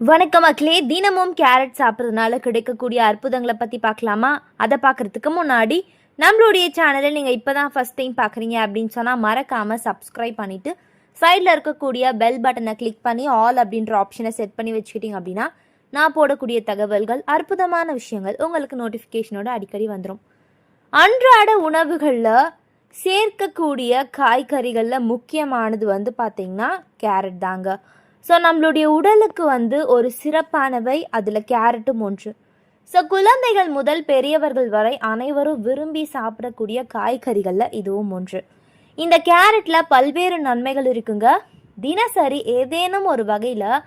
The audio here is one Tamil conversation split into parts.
வணக்கம் மக்களே தினமும் கேரட் சாப்பிட்றதுனால கிடைக்கக்கூடிய அற்புதங்களை பற்றி பார்க்கலாமா? அதை பார்க்குறதுக்கு முன்னாடி நம்மளுடைய சேனலை நீங்கள் இப்போ தான் ஃபஸ்ட் டைம் பார்க்குறீங்க அப்படின்னு சொன்னால் மறக்காமல் சப்ஸ்கிரைப் பண்ணிவிட்டு சைடில் இருக்கக்கூடிய பெல் பட்டனை கிளிக் பண்ணி ஆல் அப்படின்ற ஆப்ஷனை செட் பண்ணி வச்சுக்கிட்டீங்க அப்படின்னா நான் போடக்கூடிய தகவல்கள் அற்புதமான விஷயங்கள் உங்களுக்கு நோட்டிஃபிகேஷனோட அடிக்கடி வந்துடும் அன்றாட உணவுகளில் சேர்க்கக்கூடிய காய்கறிகளில் முக்கியமானது வந்து பார்த்திங்கன்னா கேரட் தாங்க. ஸோ நம்மளுடைய உடலுக்கு வந்து ஒரு சிறப்பானவை அதில் கேரட்டும் ஒன்று ஸோ குழந்தைகள் முதல் பெரியவர்கள் வரை அனைவரும் விரும்பி சாப்பிடக்கூடிய காய்கறிகளில் இதுவும் ஒன்று இந்த கேரட்டில் பல்வேறு நன்மைகள் இருக்குங்க. தினசரி ஏதேனும் ஒரு வகையில்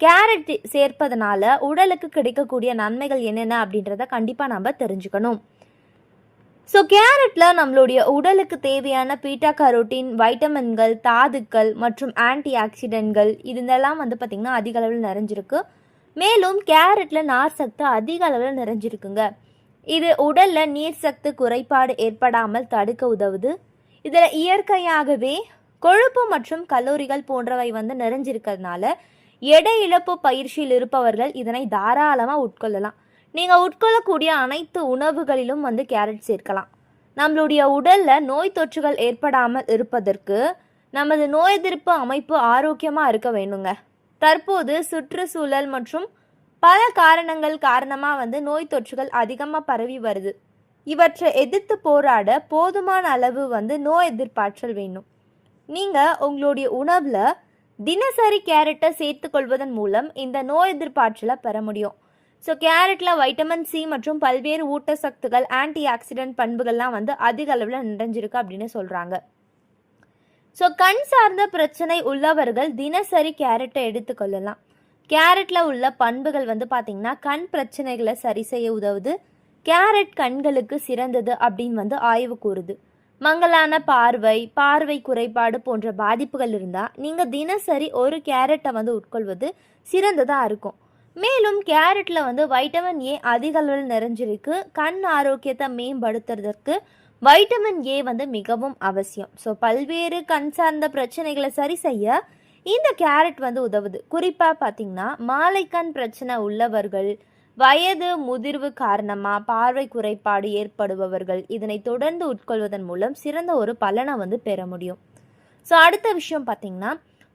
கேரட் சேர்ப்பதனால உடலுக்கு கிடைக்கக்கூடிய நன்மைகள் என்னென்ன அப்படின்றத கண்டிப்பாக நம்ம தெரிஞ்சுக்கணும். ஸோ கேரட்டில் நம்மளுடைய உடலுக்கு தேவையான பீட்டா கரோட்டின் வைட்டமின்கள் தாதுக்கள் மற்றும் ஆன்டி ஆக்சிடென்ட்கள் இதெல்லாம் வந்து பார்த்திங்கன்னா அதிக அளவில் நிறைஞ்சிருக்கு. மேலும் கேரட்டில் நார் சத்து அதிக அளவில் நிறைஞ்சிருக்குங்க. இது உடலில் நீர் சத்து குறைபாடு ஏற்படாமல் தடுக்க உதவுது. இதில் இயற்கையாகவே கொழுப்பு மற்றும் கல்லூரிகள் போன்றவை வந்து நிறைஞ்சிருக்கிறதுனால எடை இழப்பு பயிற்சியில் இருப்பவர்கள் இதனை தாராளமாக உட்கொள்ளலாம். நீங்கள் உட்கொள்ளக்கூடிய அனைத்து உணவுகளிலும் வந்து கேரட் சேர்க்கலாம். நம்மளுடைய உடலில் நோய் தொற்றுகள் ஏற்படாமல் இருப்பதற்கு நமது நோய் எதிர்ப்பு அமைப்பு ஆரோக்கியமாக இருக்க வேணுங்க. தற்போது சுற்றுச்சூழல் மற்றும் பல காரணங்கள் காரணமாக வந்து நோய் தொற்றுகள் அதிகமாக பரவி வருது. இவற்றை எதிர்த்து போராட போதுமான அளவு வந்து நோய் எதிர்ப்பாற்றல் வேணும். நீங்கள் உங்களுடைய உணவில் தினசரி கேரட்டை சேர்த்துக்கொள்வதன் மூலம் இந்த நோய் எதிர்ப்பாற்றலை பெற முடியும். ஸோ கேரட்டில் வைட்டமின் சி மற்றும் பல்வேறு ஊட்டச்சத்துக்கள் ஆன்டி ஆக்சிடென்ட் பண்புகள்லாம் வந்து அதிக அளவில் நிறைஞ்சிருக்கு அப்படின்னு சொல்கிறாங்க ஸோ கண் சார்ந்த பிரச்சனை உள்ளவர்கள் தினசரி கேரட்டை எடுத்துக்கொள்ளலாம் கேரட்டில் உள்ள பண்புகள் வந்து பார்த்திங்கன்னா கண் பிரச்சனைகளை சரி செய்ய உதவுது. கேரட் கண்களுக்கு சிறந்தது அப்படின்னு வந்து ஆய்வு கூறுது. மங்கலான பார்வை பார்வை குறைபாடு போன்ற பாதிப்புகள் இருந்தால் நீங்கள் தினசரி ஒரு கேரட்டை வந்து உட்கொள்வது சிறந்ததாக இருக்கும். மேலும் கேரட்டில் வந்து வைட்டமின் ஏ அதிக அளவில் நிறைஞ்சிருக்கு. கண் ஆரோக்கியத்தை மேம்படுத்துறதுக்கு வைட்டமின் ஏ வந்து மிகவும் அவசியம். ஸோ பல்வேறு கண் சார்ந்த பிரச்சனைகளை சரி செய்ய இந்த கேரட் வந்து உதவுது. குறிப்பாக பார்த்தீங்கன்னா மாலைக்கண் பிரச்சனை உள்ளவர்கள் வயது முதிர்வு காரணமாக பார்வை குறைபாடு ஏற்படுபவர்கள் இதனை தொடர்ந்து உட்கொள்வதன் மூலம் சிறந்த ஒரு பலனை வந்து பெற முடியும். ஸோ அடுத்த விஷயம் பார்த்தீங்கன்னா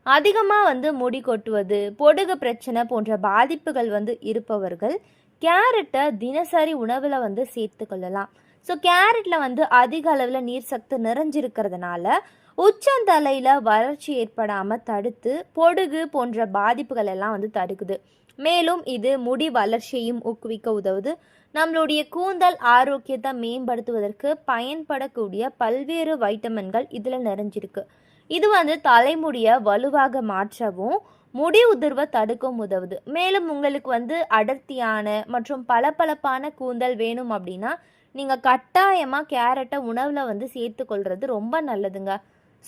அதிகமாக வந்து முடி கொட்டுவது பொடுகு பிரச்சனை போன்ற பாதிப்புகள் வந்து இருப்பவர்கள் கேரட்டை தினசரி உணவில் வந்து சேர்த்து கொள்ளலாம் ஸோ கேரட்டில் வந்து அதிக அளவில் நீர் சத்து நிறைஞ்சிருக்கிறதுனால உச்சந்தலையில் வறட்சி ஏற்படாமல் தடுத்து பொடுகு போன்ற பாதிப்புகள் எல்லாம் வந்து தடுக்குது. மேலும் இது முடி வளர்ச்சியையும் ஊக்குவிக்க உதவுது. நம்மளுடைய கூந்தல் ஆரோக்கியத்தை மேம்படுத்துவதற்கு பயன்படக்கூடிய பல்வேறு வைட்டமின்கள் இதில் நிறைஞ்சிருக்கு. இது வந்து தலைமுடியை வலுவாக மாற்றவும் முடி உதிர்வை தடுக்கவும் உதவுது. மேலும் உங்களுக்கு வந்து அடர்த்தியான மற்றும் பளபளப்பான கூந்தல் வேணும் அப்படின்னா நீங்கள் கட்டாயமாக கேரட்டை உணவில் வந்து சேர்த்துக்கொள்வது ரொம்ப நல்லதுங்க.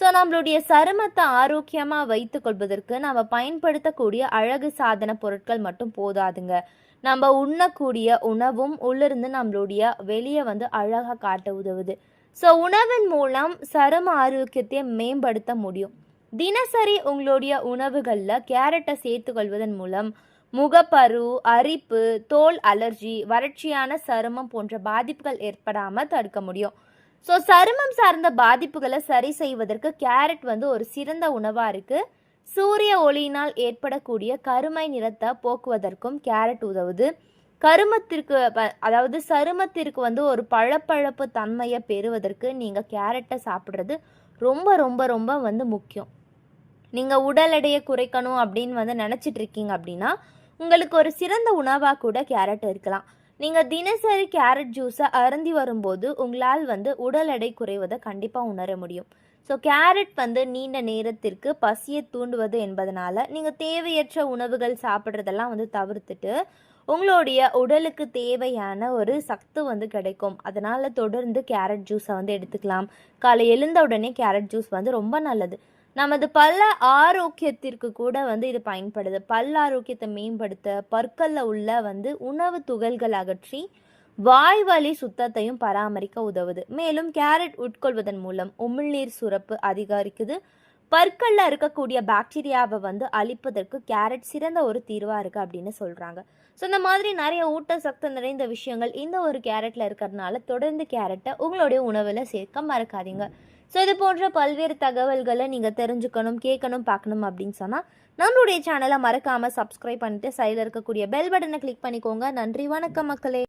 ஸோ நம்மளுடைய சருமத்தை ஆரோக்கியமாக வைத்துக்கொள்வதற்கு நம்ம பயன்படுத்தக்கூடிய அழகு சாதன பொருட்கள் மட்டும் போதாதுங்க. நம்ம உண்ணக்கூடிய உணவும் உள்ளிருந்து நம்மளுடைய வெளியே வந்து அழகாக காட்ட உதவுது. ஸோ உணவின் மூலம் சரும ஆரோக்கியத்தை மேம்படுத்த முடியும். தினசரி உங்களுடைய உணவுகளில் கேரட்டை சேர்த்துக்கொள்வதன் மூலம் முகப்பரு அரிப்பு தோல் அலர்ஜி வறட்சியான சருமம் போன்ற பாதிப்புகள் ஏற்படாமல் தடுக்க முடியும். ஸோ சருமம் சார்ந்த பாதிப்புகளை சரி செய்வதற்கு கேரட் வந்து ஒரு சிறந்த உணவாக இருக்குது சூரிய ஒளியினால் ஏற்படக்கூடிய கருமை நிறத்தை போக்குவதற்கும் கேரட் உதவுது. கருமத்திற்கு ப- அதாவது சருமத்திற்கு வந்து ஒரு பழப்பழப்பு தன்மையை பெறுவதற்கு நீங்கள் கேரட்டை சாப்பிட்றது ரொம்ப ரொம்ப ரொம்ப வந்து முக்கியம். நீங்கள் உடல் எடையை குறைக்கணும் அப்படின்னு வந்து நினச்சிட்டு இருக்கீங்க அப்படின்னா உங்களுக்கு ஒரு சிறந்த உணவாக கூட கேரட் இருக்கலாம். நீங்கள் தினசரி கேரட் ஜூஸை அருந்தி வரும்போது உங்களால் வந்து உடல் எடை குறைவதை கண்டிப்பாக உணர முடியும். ஸோ கேரட் வந்து நீண்ட நேரத்திற்கு பசியை தூண்டுவது என்பதனால நீங்கள் தேவையற்ற உணவுகள் சாப்பிட்றதெல்லாம் வந்து தவிர்த்துட்டு உங்களுடைய உடலுக்கு தேவையான ஒரு சத்து வந்து கிடைக்கும். அதனால் தொடர்ந்து கேரட் ஜூஸை வந்து எடுத்துக்கலாம். காலை எழுந்த உடனே கேரட் ஜூஸ் வந்து ரொம்ப நல்லது. நமது பல்ல ஆரோக்கியத்திற்கு கூட வந்து இது பயன்படுது. பல் ஆரோக்கியத்தை மேம்படுத்த பற்களில் உள்ள வந்து உணவு துகள்கள் அகற்றி வாய்வழி சுத்தத்தையும் பராமரிக்க உதவுது. மேலும் கேரட் உட்கொள்வதன் மூலம் உமிழ்நீர் சுரப்பு அதிகரிக்குது. பற்களில் இருக்கக்கூடிய பாக்டீரியாவை வந்து அழிப்பதற்கு கேரட் சிறந்த ஒரு தீர்வாக இருக்குது அப்படின்னு சொல்கிறாங்க ஸோ இந்த மாதிரி நிறைய ஊட்டச்சத்து நிறைந்த விஷயங்கள் இந்த ஒரு கேரட்டில் இருக்கிறதுனால தொடர்ந்து கேரட்டை உங்களுடைய உணவில் சேர்க்க மறக்காதீங்க. ஸோ இது போன்ற பல்வேறு தகவல்களை நீங்கள் தெரிஞ்சுக்கணும் கேட்கணும் பார்க்கணும் அப்படின்னு சொன்னால் நம்மளுடைய சேனலை மறக்காமல் சப்ஸ்கிரைப் பண்ணிட்டு சைடில் இருக்கக்கூடிய பெல் பட்டனை கிளிக் பண்ணிக்கோங்க. நன்றி வணக்கம் மக்களே.